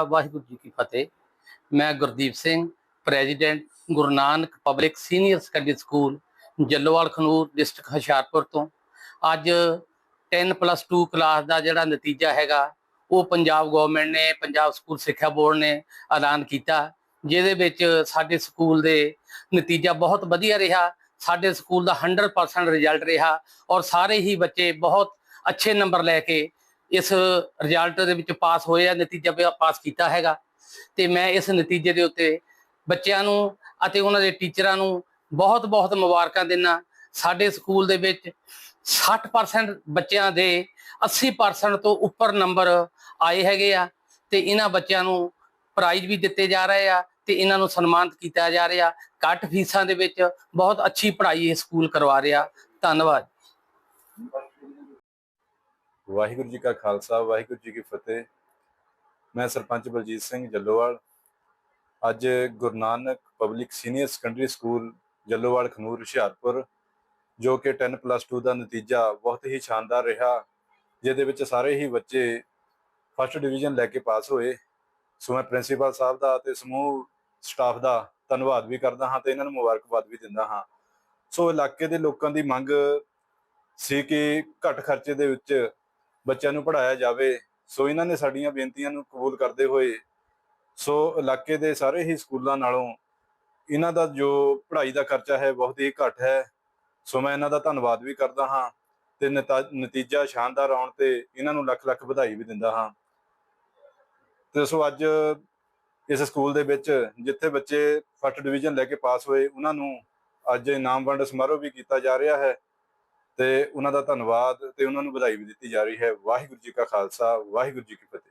ਆ, ਵਾਹਿਗੁਰੂ ਜੀ ਕੀ ਫਤਿਹ। ਮੈਂ Gurdeep Singh president Guru Nanak public senior secondary school Jallowal Khanoor district Hoshiarpur ਤੋਂ। ਅੱਜ 10+2 ਕਲਾਸ ਦਾ ਜਿਹੜਾ ਨਤੀਜਾ ਹੈਗਾ ਉਹ ਪੰਜਾਬ ਗਵਰਨਮੈਂਟ ਨੇ ਪੰਜਾਬ ਸਕੂਲ ਸਿੱਖਿਆ ਬੋਰਡ ਨੇ ਐਲਾਨ ਕੀਤਾ ਜਿਹਦੇ ਵਿੱਚ ਸਾਡੇ ਸਕੂਲ ਦੇ ਨਤੀਜਾ ਬਹੁਤ ਵਧੀਆ ਰਿਹਾ। ਸਾਡੇ ਸਕੂਲ ਦਾ 100% ਰਿਜ਼ਲਟ ਰਿਹਾ ਔਰ ਸਾਰੇ ਹੀ ਬੱਚੇ ਬਹੁਤ ਅੱਛੇ ਨੰਬਰ ਲੈ ਕੇ ਇਸ ਰਿਜ਼ਲਟ ਦੇ ਵਿੱਚ ਪਾਸ ਹੋਏ ਆ, ਨਤੀਜਾ ਪਾਸ ਕੀਤਾ ਹੈਗਾ। ਤੇ ਮੈਂ ਇਸ ਨਤੀਜੇ ਦੇ ਉੱਤੇ ਬੱਚਿਆਂ ਨੂੰ ਅਤੇ ਉਹਨਾਂ ਦੇ ਟੀਚਰਾਂ ਨੂੰ ਬਹੁਤ ਬਹੁਤ ਮੁਬਾਰਕਾਂ ਦਿੰਦਾ ਸਾਡੇ ਸਕੂਲ ਦੇ ਵਿੱਚ 60% ਬੱਚਿਆਂ ਦੇ 80% ਤੋਂ ਉੱਪਰ ਨੰਬਰ ਆਏ ਹੈਗੇ ਆ ਤੇ ਇਹਨਾਂ ਬੱਚਿਆਂ ਨੂੰ ਪ੍ਰਾਈਜ਼ ਵੀ ਦਿੱਤੇ ਜਾ ਰਹੇ ਆ ਤੇ ਇਹਨਾਂ ਨੂੰ ਸਨਮਾਨਿਤ ਕੀਤਾ ਜਾ ਰਿਹਾ। ਘੱਟ ਫੀਸਾਂ ਦੇ ਵਿੱਚ ਬਹੁਤ ਅੱਛੀ ਪੜ੍ਹਾਈ ਇਹ ਸਕੂਲ ਕਰਵਾ ਰਿਹਾ। ਧੰਨਵਾਦ। ਵਾਹਿਗੁਰੂ ਜੀ ਕਾ ਖਾਲਸਾ, ਵਾਹਿਗੁਰੂ ਜੀ ਕੀ ਫਤਿਹ। ਮੈਂ ਸਰਪੰਚ ਬਲਜੀਤ ਸਿੰਘ ਜੱਲੋਵਾਲ। ਅੱਜ Guru Nanak public senior secondary school Jallowal, Khanoor, Hoshiarpur, ਜੋ ਕਿ 10+2 ਦਾ ਨਤੀਜਾ ਬਹੁਤ ਹੀ ਸ਼ਾਨਦਾਰ ਰਿਹਾ, ਜਿਹਦੇ ਵਿੱਚ ਸਾਰੇ ਹੀ ਬੱਚੇ ਫਸਟ ਡਿਵੀਜ਼ਨ ਲੈ ਕੇ ਪਾਸ ਹੋਏ। ਸੋ ਮੈਂ ਪ੍ਰਿੰਸੀਪਲ ਸਾਹਿਬ ਦਾ ਤੇ ਸਮੂਹ ਸਟਾਫ ਦਾ ਧੰਨਵਾਦ ਵੀ ਕਰਦਾ ਹਾਂ ਤੇ ਇਹਨਾਂ ਨੂੰ ਮੁਬਾਰਕਬਾਦ ਵੀ ਦਿੰਦਾ ਹਾਂ। ਸੋ ਇਲਾਕੇ ਦੇ ਲੋਕਾਂ ਦੀ ਮੰਗ ਸੀ ਕਿ ਘੱਟ ਖਰਚੇ ਦੇ ਵਿੱਚ ਬੱਚਿਆਂ ਨੂੰ ਪੜਾਇਆ ਜਾਵੇ, ਸੋ ਇਹਨਾਂ ਨੇ ਸਾਡੀਆਂ ਬੇਨਤੀਆਂ ਨੂੰ ਕਬੂਲ ਕਰਦੇ ਹੋਏ, ਸੋ ਇਲਾਕੇ ਦੇ ਸਾਰੇ ਹੀ ਸਕੂਲਾਂ ਨਾਲੋਂ ਇਹਨਾਂ ਦਾ ਜੋ ਪੜ੍ਹਾਈ ਦਾ ਖਰਚਾ ਹੈ ਬਹੁਤ ਹੀ ਘੱਟ ਹੈ। ਸੋ ਮੈਂ ਇਹਨਾਂ ਦਾ ਧੰਨਵਾਦ ਵੀ ਕਰਦਾ ਹਾਂ ਤੇ ਨਤਾ- ਨਤੀਜਾ ਸ਼ਾਨਦਾਰ ਆਉਣ ਤੇ ਇਹਨਾਂ ਨੂੰ ਲੱਖ ਲੱਖ ਵਧਾਈ ਵੀ ਦਿੰਦਾ ਹਾਂ। ਤੇ ਸੋ ਅੱਜ ਇਸ ਸਕੂਲ ਦੇ ਵਿੱਚ ਜਿੱਥੇ ਬੱਚੇ ਫਸਟ ਡਿਵੀਜ਼ਨ ਲੈ ਕੇ ਪਾਸ ਹੋਏ, ਉਹਨਾਂ ਨੂੰ ਅੱਜ ਇਨਾਮ ਵੰਡ ਸਮਾਰੋਹ ਵੀ ਕੀਤਾ ਜਾ ਰਿਹਾ ਹੈ। ਤੇ ਉਹਨਾਂ ਦਾ ਧੰਨਵਾਦ ਤੇ ਉਹਨਾਂ ਨੂੰ ਵਧਾਈ ਵੀ ਦਿੱਤੀ ਜਾ ਰਹੀ ਹੈ। ਵਾਹਿਗੁਰੂ ਜੀ ਕਾ ਖਾਲਸਾ, ਵਾਹਿਗੁਰੂ ਜੀ ਕੀ ਫਤਿਹ।